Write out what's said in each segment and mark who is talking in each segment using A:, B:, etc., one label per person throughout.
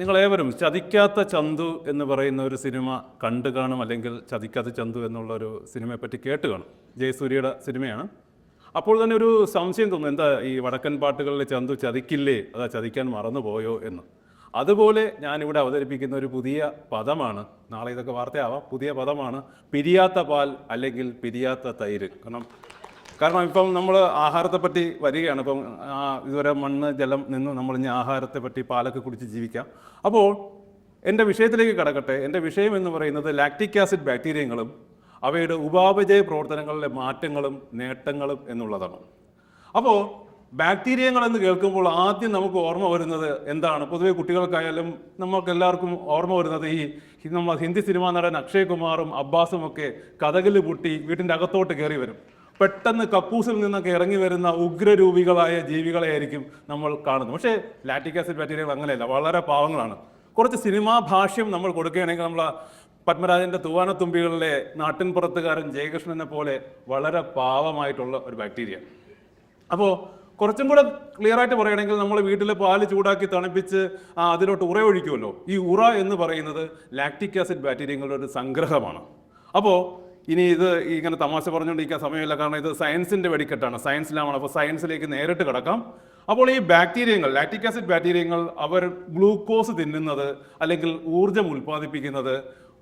A: നിങ്ങളേവരും ചതിക്കാത്ത ചന്തു എന്ന് പറയുന്ന ഒരു സിനിമ കണ്ടു കാണും അല്ലെങ്കിൽ ചതിക്കാത്ത ചന്തു എന്നുള്ള ഒരു സിനിമയെ പറ്റി കേട്ട് കാണും. ജയസൂര്യയുടെ സിനിമയാണ്. അപ്പോൾ തന്നെ ഒരു സംശയം തോന്നും എന്താ ഈ വടക്കൻ പാട്ടുകളിലെ ചന്തു ചതിക്കില്ലേ? അതാ ചതിക്കാൻ മറന്നുപോയോ എന്ന്. അതുപോലെ ഞാനിവിടെ അവതരിപ്പിക്കുന്ന ഒരു പുതിയ പദമാണ്. നാളെ ഇതൊക്കെ വാർത്തയാവാം. പുതിയ പദമാണ് പിരിയാത്ത പാൽ അല്ലെങ്കിൽ പിരിയാത്ത തൈര്. കാരണം കാരണം ഇപ്പം നമ്മൾ ആഹാരത്തെ പറ്റി വരികയാണ്. ഇപ്പം ഇതുവരെ മണ്ണ് ജലം നിന്ന് നമ്മൾ ഇനി ആഹാരത്തെ പറ്റി പാലൊക്കെ കുടിച്ച് ജീവിക്കാം. അപ്പോൾ എന്റെ വിഷയത്തിലേക്ക് കടക്കട്ടെ. എന്റെ വിഷയം എന്ന് പറയുന്നത് ലാക്റ്റിക് ആസിഡ് ബാക്ടീരിയങ്ങളും അവയുടെ ഉപാപചയ പ്രവർത്തനങ്ങളിലെ മാറ്റങ്ങളും നേട്ടങ്ങളും എന്നുള്ളതാണ്. അപ്പോൾ ബാക്ടീരിയങ്ങൾ എന്ന് കേൾക്കുമ്പോൾ ആദ്യം നമുക്ക് ഓർമ്മ വരുന്നത് എന്താണ്? പൊതുവേ കുട്ടികൾക്കായാലും നമുക്ക് എല്ലാവർക്കും ഓർമ്മ വരുന്നത് ഈ നമ്മൾ ഹിന്ദി സിനിമാ നടൻ അക്ഷയ് കുമാറും അബ്ബാസും ഒക്കെ കഥകളി പൊട്ടി വീട്ടിന്റെ അകത്തോട്ട് കയറി വരും. പെട്ടെന്ന് കപ്പൂസിൽ നിന്നൊക്കെ ഇറങ്ങി വരുന്ന ഉഗ്രരൂപികളായ ജീവികളെ ആയിരിക്കും നമ്മൾ കാണുന്നത്. പക്ഷേ ലാറ്റിക് ആസിഡ് ബാക്ടീരിയകൾ അങ്ങനെയല്ല വളരെ പാവങ്ങളാണ്. കുറച്ച് സിനിമാ ഭാഷ്യം നമ്മൾ കൊടുക്കുകയാണെങ്കിൽ നമ്മൾ പത്മരാജന്റെ തൂവാനത്തുമ്പികളിലെ നാട്ടിൻപുറത്തുകാരൻ ജയകൃഷ്ണനെ പോലെ വളരെ പാവമായിട്ടുള്ള ഒരു ബാക്ടീരിയ. അപ്പോൾ കുറച്ചും കൂടെ ക്ലിയർ ആയിട്ട് പറയുകയാണെങ്കിൽ നമ്മൾ വീട്ടിൽ പാൽ ചൂടാക്കി തണുപ്പിച്ച് അതിലോട്ട് ഉറ ഒഴിക്കുമല്ലോ. ഈ ഉറ എന്ന് പറയുന്നത് ലാക്റ്റിക് ആസിഡ് ബാക്ടീരിയകളുടെ ഒരു സംഗ്രഹമാണ്. അപ്പോൾ ഇനി ഇത് ഇങ്ങനെ തമാശ പറഞ്ഞുകൊണ്ടിരിക്കാൻ സമയമില്ല. കാരണം ഇത് സയൻസിന്റെ വെടിക്കെട്ടാണ്. സയൻസിലാണ്. അപ്പോൾ സയൻസിലേക്ക് നേരിട്ട് കിടക്കാം. അപ്പോൾ ഈ ബാക്ടീരിയങ്ങൾ ലാക്റ്റിക് ആസിഡ് ബാക്ടീരിയങ്ങൾ അവർ ഗ്ലൂക്കോസ് തിന്നുന്നത് അല്ലെങ്കിൽ ഊർജം ഉൽപ്പാദിപ്പിക്കുന്നത്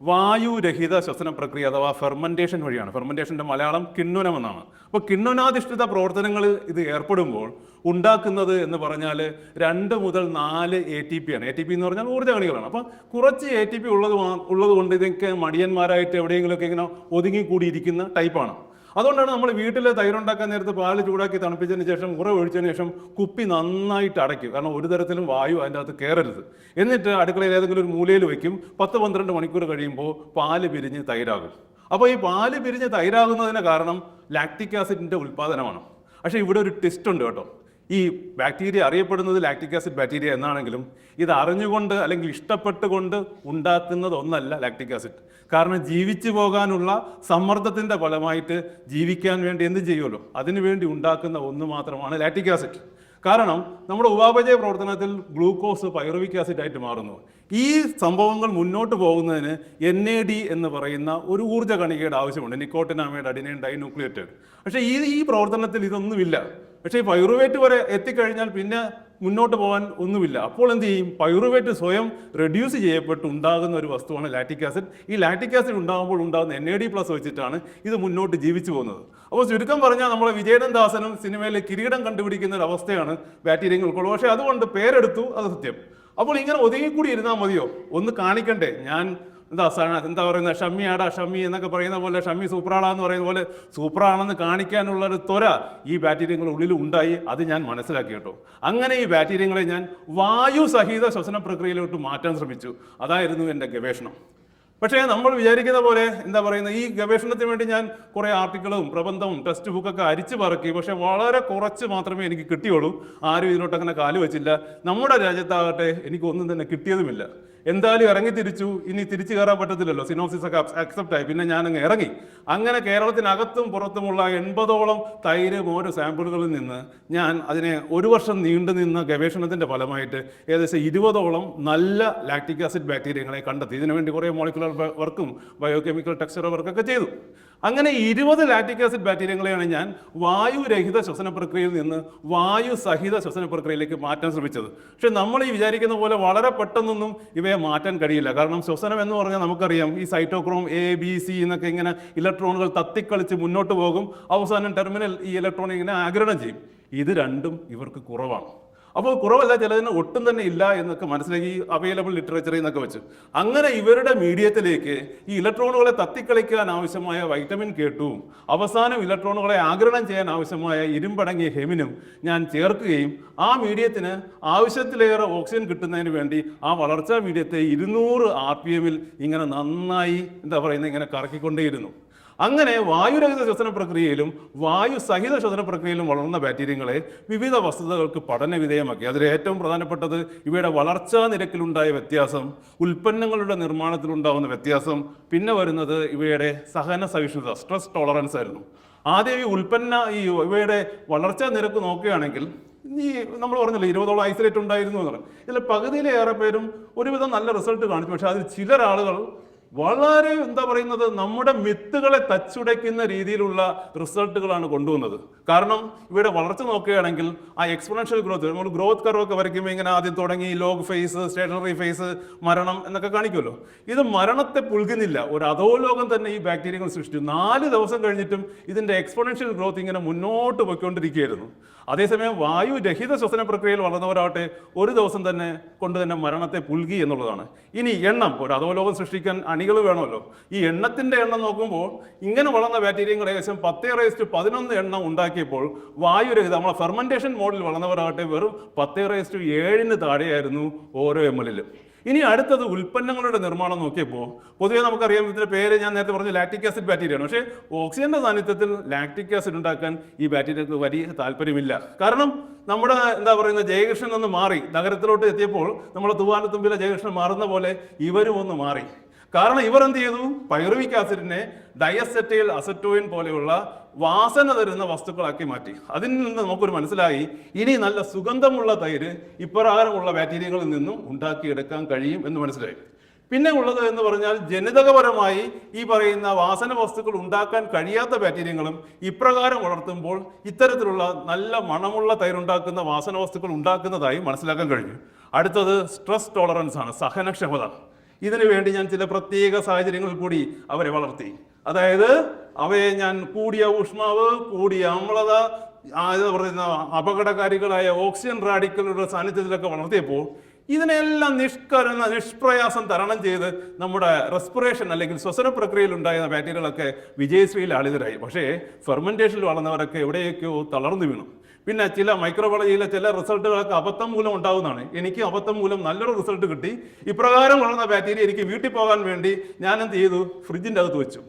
A: വായുരഹിത ശ്വസന പ്രക്രിയ അഥവാ ഫെർമെന്റേഷൻ വഴിയാണ്. ഫെർമെന്റേഷന്റെ മലയാളം കിണ്ണുനം എന്നാണ്. അപ്പോൾ കിണ്ണുനാധിഷ്ഠിത പ്രവർത്തനങ്ങൾ ഇത് ഏർപ്പെടുമ്പോൾ ഉണ്ടാക്കുന്നത് എന്ന് പറഞ്ഞാൽ രണ്ട് മുതൽ നാല് എ ടി പി ആണ്. എ ടി പി എന്ന് പറഞ്ഞാൽ ഊർജ കണികളാണ്. അപ്പം കുറച്ച് എ ടി പി ഉള്ളത് ഉള്ളത് കൊണ്ട് ഇതൊക്കെ മടിയന്മാരായിട്ട് എവിടെയെങ്കിലുമൊക്കെ ഇങ്ങനെ ഒതുങ്ങിക്കൂടിയിരിക്കുന്ന ടൈപ്പാണ് അതുകൊണ്ടാണ് നമ്മൾ വീട്ടിൽ തൈരുണ്ടാക്കാൻ നേരത്ത് പാൽ ചൂടാക്കി തണുപ്പിച്ചതിന് ശേഷം ഉറ ഒഴിച്ചതിന് ശേഷം കുപ്പി നന്നായിട്ട് അടയ്ക്കും. കാരണം ഒരു തരത്തിലും വായു അതിന്റെ അകത്ത് കയറരുത് എന്നിട്ട് അടുക്കളയിൽ ഏതെങ്കിലും ഒരു മൂലയിൽ വയ്ക്കും പത്ത് പന്ത്രണ്ട് മണിക്കൂർ കഴിയുമ്പോൾ പാൽ പിരിഞ്ഞ് തൈരാകും. അപ്പോൾ ഈ പാൽ പിരിഞ്ഞ് തൈരാകുന്നതിന് കാരണം ലാക്റ്റിക് ആസിഡിന്റെ ഉൽപ്പാദനമാണ് പക്ഷേ ഇവിടെ ഒരു ട്വിസ്റ്റ് ഉണ്ട് കേട്ടോ. ഈ ബാക്ടീരിയ അറിയപ്പെടുന്നത് ലാക്ടിക് ആസിഡ് ബാക്ടീരിയ എന്നാണെങ്കിലും ഇത് അറിഞ്ഞുകൊണ്ട് അല്ലെങ്കിൽ ഇഷ്ടപ്പെട്ടുകൊണ്ട് ഉണ്ടാക്കുന്നത് ഒന്നല്ല ലാക്റ്റിക് ആസിഡ്. കാരണം ജീവിച്ചു പോകാനുള്ള സമ്മർദ്ദത്തിന്റെ ഫലമായിട്ട് ജീവിക്കാൻ വേണ്ടി എന്ത് ചെയ്യുമല്ലോ? അതിനുവേണ്ടി ഉണ്ടാക്കുന്ന ഒന്ന് മാത്രമാണ് ലാക്ടിക് ആസിഡ്. കാരണം നമ്മുടെ ഉപാപചയ പ്രവർത്തനത്തിൽ ഗ്ലൂക്കോസ് പൈറുവിക് ആസിഡ് ആയിട്ട് മാറുന്നു. ഈ സംഭവങ്ങൾ മുന്നോട്ട് പോകുന്നതിന് എൻ എ ഡി എന്ന് പറയുന്ന ഒരു ഊർജ കണികയുടെ ആവശ്യമുണ്ട്. നിക്കോട്ടിനാമയുടെ അഡിനൈൻ ഡൈന്യൂക്ലിയേറ്റഡ്. പക്ഷേ ഈ ഈ പ്രവർത്തനത്തിൽ ഇതൊന്നുമില്ല. പക്ഷേ ഈ പൈറുവേറ്റ് വരെ എത്തിക്കഴിഞ്ഞാൽ പിന്നെ മുന്നോട്ട് പോകാൻ ഒന്നുമില്ല. അപ്പോൾ എന്ത് ചെയ്യും? പൈറുവേറ്റ് സ്വയം റെഡ്യൂസ് ചെയ്യപ്പെട്ട് ഉണ്ടാകുന്ന ഒരു വസ്തുവാണ് ലാറ്റിക് ആസിഡ് ഈ ലാറ്റിക് ആസിഡ് ഉണ്ടാകുമ്പോൾ ഉണ്ടാകുന്ന എൻ എ ഡി പ്ലസ് വെച്ചിട്ടാണ് ഇത് മുന്നോട്ട് ജീവിച്ചു പോകുന്നത്. അപ്പോൾ ചുരുക്കം പറഞ്ഞാൽ നമ്മളെ വിജയനൻ ദാസനും സിനിമയിലെ കിരീടം കണ്ടുപിടിക്കുന്ന ഒരു അവസ്ഥയാണ് ബാക്ടീരിയങ്ങൾക്കുള്ളത് പക്ഷേ അതുകൊണ്ട് പേരെടുത്തു അത് സത്യം. അപ്പോൾ ഇങ്ങനെ ഒതുങ്ങിക്കൂടി ഇരുന്നാൽ മതിയോ? ഒന്ന് കാണിക്കണ്ടേ? ഞാൻ എന്താ എന്താ പറയുന്നത്? ഷമ്മിയാടാ ഷമ്മി എന്നൊക്കെ പറയുന്ന പോലെ ഷമ്മി സൂപ്പറാളാന്ന് പറയുന്ന പോലെ സൂപ്പറാണെന്ന് കാണിക്കാനുള്ള ഒരു ത്വര ഈ ബാക്ടീരിയങ്ങളുടെ ഉള്ളിൽ ഉണ്ടായി. അത് ഞാൻ മനസ്സിലാക്കി കേട്ടോ. അങ്ങനെ ഈ ബാക്ടീരിയങ്ങളെ ഞാൻ വായു സഹിത ശ്വസന പ്രക്രിയയിലോട്ട് മാറ്റാൻ ശ്രമിച്ചു. അതായിരുന്നു എന്റെ ഗവേഷണം. പക്ഷേ നമ്മൾ വിചാരിക്കുന്ന പോലെ എന്താ പറയുന്നത്? ഈ ഗവേഷണത്തിന് വേണ്ടി ഞാൻ കുറേ ആർട്ടിക്കിളും പ്രബന്ധവും ടെക്സ്റ്റ് ബുക്കൊക്കെ അരിച്ചു പറക്കി. പക്ഷേ വളരെ കുറച്ച് മാത്രമേ എനിക്ക് കിട്ടിയുള്ളൂ. ആരും ഇതിലോട്ട് അങ്ങനെ കാൽ നമ്മുടെ രാജ്യത്താകട്ടെ എനിക്കൊന്നും തന്നെ കിട്ടിയതുമില്ല. എന്തായാലും ഇറങ്ങി തിരിച്ചു. ഇനി തിരിച്ചു കയറാൻ പറ്റത്തില്ലല്ലോ. സിനോസിസ് ഒക്കെ അക്സെപ്റ്റ് ആയി. പിന്നെ ഞാൻ അങ്ങ് ഇറങ്ങി. അങ്ങനെ കേരളത്തിനകത്തും പുറത്തുമുള്ള എൺപതോളം തൈര് മോര് സാമ്പിളുകളിൽ നിന്ന് ഞാൻ അതിനെ ഒരു വർഷം നീണ്ടു നിന്ന ഗവേഷണത്തിന്റെ ഫലമായിട്ട് ഏകദേശം ഇരുപതോളം നല്ല ലാക്ടിക് ആസിഡ് ബാക്ടീരിയങ്ങളെ കണ്ടെത്തി. ഇതിനുവേണ്ടി കുറേ മോളിക്കുലർ വർക്കും ബയോകെമിക്കൽ ടെക്സ്ചർ വർക്കൊക്കെ ചെയ്തു. അങ്ങനെ ഇരുപത് ലാറ്റിക് ആസിഡ് ബാക്ടീരിയങ്ങളെയാണ് ഞാൻ വായുരഹിത ശ്വസന പ്രക്രിയയിൽ നിന്ന് വായു സഹിത ശ്വസന പ്രക്രിയയിലേക്ക് മാറ്റാൻ ശ്രമിച്ചത്. പക്ഷെ നമ്മൾ ഈ വിചാരിക്കുന്ന പോലെ വളരെ പെട്ടെന്നൊന്നും ഇവയെ മാറ്റാൻ കഴിയില്ല. കാരണം ശ്വസനം എന്ന് പറഞ്ഞാൽ നമുക്കറിയാം ഈ സൈറ്റോക്രോം എ ബി സി എന്നൊക്കെ ഇങ്ങനെ ഇലക്ട്രോണുകൾ തത്തിക്കളിച്ച് മുന്നോട്ട് പോകും. അവസാനം ടെർമിനൽ ഈ ഇലക്ട്രോൺ ഇങ്ങനെ ചെയ്യും. ഇത് രണ്ടും ഇവർക്ക് കുറവാണ്. അപ്പോൾ കുറവല്ല ചിലതിന് ഒട്ടും തന്നെ ഇല്ല എന്നൊക്കെ മനസ്സിലാക്കി അവൈലബിൾ ലിറ്ററേച്ചറിൽ നിന്നൊക്കെ വെച്ച്. അങ്ങനെ ഇവരുടെ മീഡിയത്തിലേക്ക് ഈ ഇലക്ട്രോണുകളെ തത്തിക്കളിക്കാൻ ആവശ്യമായ വൈറ്റമിൻ കേട്ടും അവസാനം ഇലക്ട്രോണുകളെ ആഗിരണം ചെയ്യാൻ ആവശ്യമായ ഇരുമ്പടങ്ങിയ ഹെമിനും ഞാൻ ചേർക്കുകയും ആ മീഡിയത്തിന് ആവശ്യത്തിലേറെ ഓക്സിജൻ കിട്ടുന്നതിന് വേണ്ടി ആ വളർച്ചാ മീഡിയത്തെ ഇരുന്നൂറ് ആർ പി എമ്മിൽ ഇങ്ങനെ നന്നായി എന്താ പറയുന്നത് ഇങ്ങനെ കറക്കിക്കൊണ്ടേയിരുന്നു. അങ്ങനെ വായുരഹിത ശ്വസന പ്രക്രിയയിലും വായു സഹിത ശ്വസന പ്രക്രിയയിലും വളർന്ന ബാക്ടീരിയങ്ങളെ വിവിധ വസ്തുതകൾക്ക് പഠന വിധേയമാക്കി. അതിൽ ഏറ്റവും പ്രധാനപ്പെട്ടത് ഇവയുടെ വളർച്ചാ നിരക്കിലുണ്ടായ വ്യത്യാസം ഉൽപ്പന്നങ്ങളുടെ നിർമ്മാണത്തിലുണ്ടാകുന്ന വ്യത്യാസം പിന്നെ വരുന്നത് ഇവയുടെ സഹന സഹിഷ്ണുത സ്ട്രെസ് ടോളറൻസ് ആയിരുന്നു. ആദ്യം ഈ ഉൽപ്പന്ന ഈ ഇവയുടെ വളർച്ചാ നിരക്ക് നോക്കുകയാണെങ്കിൽ ഈ നമ്മൾ പറഞ്ഞല്ലോ ഇരുപതോളം ഐസൊലേറ്റ് ഉണ്ടായിരുന്നു എന്ന് പറഞ്ഞു. ഇതിൽ പകുതിയിലേറെ പേരും ഒരുവിധം നല്ല റിസൾട്ട് കാണിച്ചു. പക്ഷേ അതിൽ ചിലരാളുകൾ വളരെ എന്താ പറയുന്നത് നമ്മുടെ മിത്തുകളെ തച്ചുടയ്ക്കുന്ന രീതിയിലുള്ള റിസൾട്ടുകളാണ് കൊണ്ടുവന്നത്. കാരണം ഇവിടെ വളർച്ച നോക്കുകയാണെങ്കിൽ ആ എക്സ്പൊണൻഷ്യൽ ഗ്രോത്ത് നമ്മൾ ഗ്രോത്ത് കർവ് ഒക്കെ വരയ്ക്കുമ്പോൾ ഇങ്ങനെ ആദ്യം തുടങ്ങി ലോഗ് ഫേസ് സ്റ്റേഷനറി ഫേസ് മരണം എന്നൊക്കെ കാണിക്കുമല്ലോ. ഇത് മരണത്തെ പുൽകുന്നില്ല. ഒരു അധോലോകം തന്നെ ഈ ബാക്ടീരിയകൾ സൃഷ്ടിച്ചു. നാല് ദിവസം കഴിഞ്ഞിട്ടും ഇതിന്റെ എക്സ്പൊണൻഷ്യൽ ഗ്രോത്ത് ഇങ്ങനെ മുന്നോട്ട് പോയിക്കൊണ്ടിരിക്കുകയായിരുന്നു. അതേസമയം വായു രഹിത ശ്വസന പ്രക്രിയയിൽ വളർന്നവരാവട്ടെ ഒരു ദിവസം തന്നെ കൊണ്ട് തന്നെ മരണത്തെ പുൽകി എന്നുള്ളതാണ്. ഇനി എണ്ണം ഒരു അധോലോകം സൃഷ്ടിക്കാൻ അണികൾ വേണമല്ലോ. ഈ എണ്ണത്തിന്റെ എണ്ണം നോക്കുമ്പോൾ ഇങ്ങനെ വളർന്ന ബാക്ടീരിയകൾ ഏകദേശം പത്തേ റേസ്റ്റ് പതിനൊന്ന് എണ്ണം ഉണ്ടാക്കിയപ്പോൾ വായുരഹിത നമ്മളെ ഫെർമെന്റേഷൻ മോഡിൽ വളർന്നവരാകട്ടെ വെറും പത്തേ റേസ്റ്റ് ഏഴിന് താഴെയായിരുന്നു ഓരോ എം എല്ലിലും ഇനി അടുത്തത് ഉൽപ്പന്നങ്ങളുടെ നിർമ്മാണം നോക്കിയപ്പോൾ പൊതുവേ നമുക്കറിയാം ഇതിന്റെ പേര് ഞാൻ നേരത്തെ പറഞ്ഞു ലാക്ടിക് ആസിഡ് ബാക്ടീരിയാണ് പക്ഷേ ഓക്സിജന്റെ സാന്നിധ്യത്തിൽ ലാക്ടിക് ആസിഡ് ഉണ്ടാക്കാൻ ഈ ബാക്ടീരിയക്ക് വലിയ താല്പര്യമില്ല. കാരണം നമ്മുടെ എന്താ പറയുന്ന ജയകൃഷ്ണൻ ഒന്ന് മാറി നഗരത്തിലോട്ട് എത്തിയപ്പോൾ നമ്മുടെ തൂവാനത്തുമ്പിലെ ജയകൃഷ്ണൻ മാറുന്ന പോലെ ഇവരും ഒന്ന് മാറി. കാരണം ഇവർ എന്ത് ചെയ്തു? പൈറുവിക് ആസിഡിനെ ഡയസെറ്റൈൽ അസറ്റോയിൻ പോലെയുള്ള വാസന തരുന്ന വസ്തുക്കളാക്കി മാറ്റി. അതിൽ നിന്ന് നമുക്കൊരു മനസ്സിലായി ഇനി നല്ല സുഗന്ധമുള്ള തൈര് ഇപ്രകാരമുള്ള ബാക്ടീരിയകളിൽ നിന്നും ഉണ്ടാക്കിയെടുക്കാൻ കഴിയും എന്ന് മനസ്സിലായി. പിന്നെ ഉള്ളത് എന്ന് പറഞ്ഞാൽ ജനിതകപരമായി ഈ പറയുന്ന വാസന വസ്തുക്കൾ ഉണ്ടാക്കാൻ കഴിയാത്ത ബാക്ടീരിയങ്ങളും ഇപ്രകാരം വളർത്തുമ്പോൾ ഇത്തരത്തിലുള്ള നല്ല മണമുള്ള തൈരുണ്ടാക്കുന്ന വാസന വസ്തുക്കൾ ഉണ്ടാക്കുന്നതായി മനസ്സിലാക്കാൻ കഴിഞ്ഞു. അടുത്തത് സ്ട്രെസ് ടോളറൻസ് ആണ് സഹനക്ഷമത. ഇതിനു വേണ്ടി ഞാൻ ചില പ്രത്യേക സാഹചര്യങ്ങളിൽ കൂടി അവരെ വളർത്തി. അതായത് അവയെ ഞാൻ കൂടിയ ഊഷ്മാവ് കൂടിയ അമ്ലത പറയുന്ന അപകടകാരികളായ ഓക്സിജൻ റാഡിക്കലുകളുടെ സാന്നിധ്യത്തിലൊക്കെ വളർത്തിയപ്പോൾ ഇതിനെല്ലാം നിഷ്കരണ നിഷ്പ്രയാസം തരണം ചെയ്ത് നമ്മുടെ റെസ്പിറേഷൻ അല്ലെങ്കിൽ ശ്വസന പ്രക്രിയയിൽ ഉണ്ടായിരുന്ന ബാക്ടീരിയകളൊക്കെ വിജയശ്രീയിൽ ആളിതരായി. പക്ഷേ ഫെർമെന്റേഷനിൽ വളർന്നവരൊക്കെ എവിടെയൊക്കെയോ തളർന്നു വീണു. പിന്നെ ചില മൈക്രോബയോളജിയിലെ ചില റിസൾട്ടുകളൊക്കെ അബദ്ധം മൂലം ഉണ്ടാകുന്നതാണ് എനിക്ക് അബദ്ധം മൂലം നല്ലൊരു റിസൾട്ട് കിട്ടി. ഇപ്രകാരം വളർന്ന ബാക്ടീരിയ എനിക്ക് വീട്ടിൽ പോകാൻ വേണ്ടി ഞാൻ എന്ത് ചെയ്തു? ഫ്രിഡ്ജിന്റെ അകത്ത് വെച്ചു.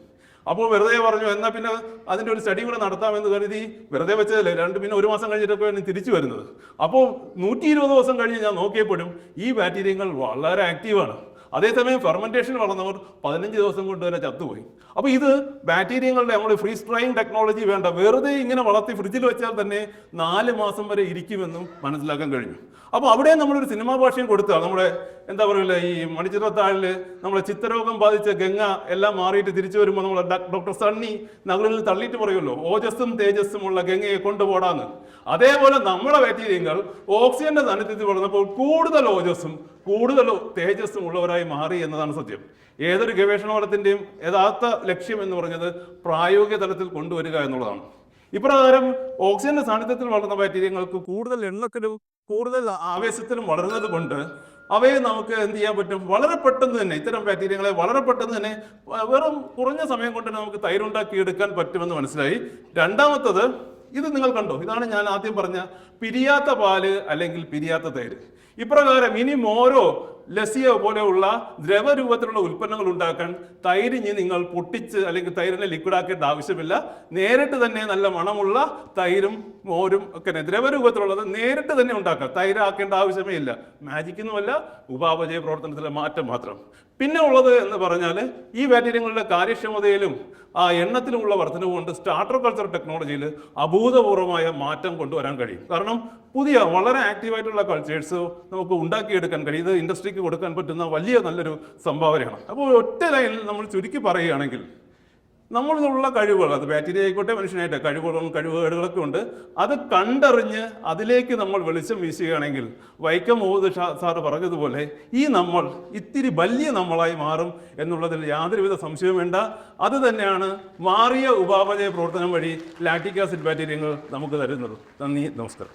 A: അപ്പോൾ വെറുതെ പറഞ്ഞു എന്നാൽ പിന്നെ അതിന്റെ ഒരു സ്റ്റഡി കൂടെ നടത്താമെന്ന് കരുതി വെറുതെ വെച്ചതല്ലേ? രണ്ട് പിന്നെ ഒരു മാസം കഴിഞ്ഞിട്ടൊക്കെയാണ് തിരിച്ചു വരുന്നത്. അപ്പോൾ നൂറ്റി ഇരുപത് ദിവസം കഴിഞ്ഞ് ഞാൻ നോക്കിയപ്പോഴും ഈ ബാക്ടീരിയങ്ങൾ വളരെ ആക്റ്റീവാണ് അതേസമയം ഫെർമെന്റേഷൻ വളർന്നവർ പതിനഞ്ച് ദിവസം കൊണ്ട് തന്നെ ചത്തുപോയി. അപ്പോൾ ഇത് ബാക്ടീരിയങ്ങളുടെ നമ്മൾ ഫ്രീസ് ഡ്രൈയിങ് ടെക്നോളജി വേണ്ട. വെറുതെ ഇങ്ങനെ വളർത്തി ഫ്രിഡ്ജിൽ വെച്ചാൽ തന്നെ നാല് മാസം വരെ ഇരിക്കുമെന്നും മനസ്സിലാക്കാൻ കഴിഞ്ഞു. അപ്പോൾ അവിടെ നമ്മളൊരു സിനിമാ ഭാഷയും കൊടുത്താണ് നമ്മുടെ എന്താ പറയുക ഈ മണിച്ചിത്രത്താഴിൽ നമ്മളെ ചിത്തരോഗം ബാധിച്ച ഗംഗ എല്ലാം മാറിയിട്ട് തിരിച്ചു വരുമ്പോൾ നമ്മൾ ഡോക്ടർ സണ്ണി നഗറിൽ തള്ളിയിട്ട് പറയുമല്ലോ ഓജസ്സും തേജസ്സും ഉള്ള ഗംഗയെ കൊണ്ടുപോടാന്ന്. അതേപോലെ നമ്മുടെ ബാക്ടീരിയങ്ങൾ ഓക്സിജന്റെ സാന്നിധ്യത്തിൽ വളർന്നപ്പോൾ കൂടുതൽ ഓജസ്സും കൂടുതൽ തേജസ്സും ഉള്ളവരായി മാറി എന്നതാണ് സത്യം. ഏതൊരു ഗവേഷണ ഫലത്തിന്റെയും യഥാർത്ഥ ലക്ഷ്യം എന്ന് പറഞ്ഞത് പ്രായോഗിക തലത്തിൽ കൊണ്ടുവരിക എന്നുള്ളതാണ്. ഇപ്രകാരം ഓക്സിജന്റെ സാന്നിധ്യത്തിൽ വളർന്ന ബാക്ടീരിയങ്ങൾക്ക് കൂടുതൽ എണ്ണത്തിലും കൂടുതൽ ആവേശത്തിലും വളരുന്നത് കൊണ്ട് അവയെ നമുക്ക് എന്ത് ചെയ്യാൻ പറ്റും? വളരെ പെട്ടെന്ന് തന്നെ ഇത്തരം ബാക്ടീരിയങ്ങളെ വളരെ പെട്ടെന്ന് തന്നെ വെറും കുറഞ്ഞ സമയം കൊണ്ട് നമുക്ക് തൈരുണ്ടാക്കി എടുക്കാൻ പറ്റുമെന്ന് മനസ്സിലായി. രണ്ടാമത്തത് ഇത് നിങ്ങൾ കണ്ടോ? ഇതാണ് ഞാൻ ആദ്യം പറഞ്ഞ പിരിയാത്ത പാൽ അല്ലെങ്കിൽ പിരിയാത്ത തൈര്. ഇപ്രകാരം ഇനി മോരോ ലസിയോ പോലെയുള്ള ദ്രവരൂപത്തിലുള്ള ഉൽപ്പന്നങ്ങൾ ഉണ്ടാക്കാൻ തൈരിഞ്ഞ് നിങ്ങൾ പൊട്ടിച്ച് അല്ലെങ്കിൽ തൈരിനെ ലിക്വിഡ് ആക്കേണ്ട ആവശ്യമില്ല. നേരിട്ട് തന്നെ നല്ല മണമുള്ള തൈരും മോരും ഒക്കെ ദ്രവരൂപത്തിലുള്ളത് നേരിട്ട് തന്നെ ഉണ്ടാക്കാം. തൈരാക്കേണ്ട ആവശ്യമേ ഇല്ല. മാജിക്കൊന്നുമല്ല ഉപാപചയ പ്രവർത്തനത്തിലെ മാറ്റം മാത്രം. പിന്നെ ഉള്ളത് എന്ന് പറഞ്ഞാൽ ഈ വാറ്റീരിയങ്ങളുടെ കാര്യക്ഷമതയിലും ആ എണ്ണത്തിലുമുള്ള വർധനവ് കൊണ്ട് സ്റ്റാർട്ടർ കൾച്ചർ ടെക്നോളജിയിൽ അഭൂതപൂർവമായ മാറ്റം കൊണ്ടുവരാൻ കഴിയും. കാരണം പുതിയ വളരെ ആക്റ്റീവായിട്ടുള്ള കൾച്ചേഴ്സ് നമുക്ക് ഉണ്ടാക്കിയെടുക്കാൻ കഴിയും. ഇത് ഇൻഡസ്ട്രിക്ക് കൊടുക്കാൻ പറ്റുന്ന വലിയ നല്ലൊരു സംഭാവനയാണ്. അപ്പോൾ ഒറ്റ ലൈനിൽ നമ്മൾ ചുരുക്കി പറയുകയാണെങ്കിൽ നമ്മളിലുള്ള കഴിവുകൾ അത് ബാക്ടീരിയ ആയിക്കോട്ടെ മനുഷ്യനായിട്ട് കഴിവുകളും കഴിവുകേടുകളൊക്കെ ഉണ്ട്. അത് കണ്ടറിഞ്ഞ് അതിലേക്ക് നമ്മൾ വെളിച്ചം വീശുകയാണെങ്കിൽ വൈക്കം മുഹമ്മദ് ഷാ സാറ് പറഞ്ഞതുപോലെ ഈ നമ്മൾ ഇത്തിരി വലിയ നമ്മളായി മാറും എന്നുള്ളതിൽ യാതൊരുവിധ സംശയവും വേണ്ട. അത് തന്നെയാണ് മാറിയ ഉപാപചയ പ്രവർത്തനം വഴി ലാക്ടിക് ആസിഡ് ബാക്ടീരിയങ്ങൾ നമുക്ക് തരുന്നത്. നന്ദി നമസ്കാരം.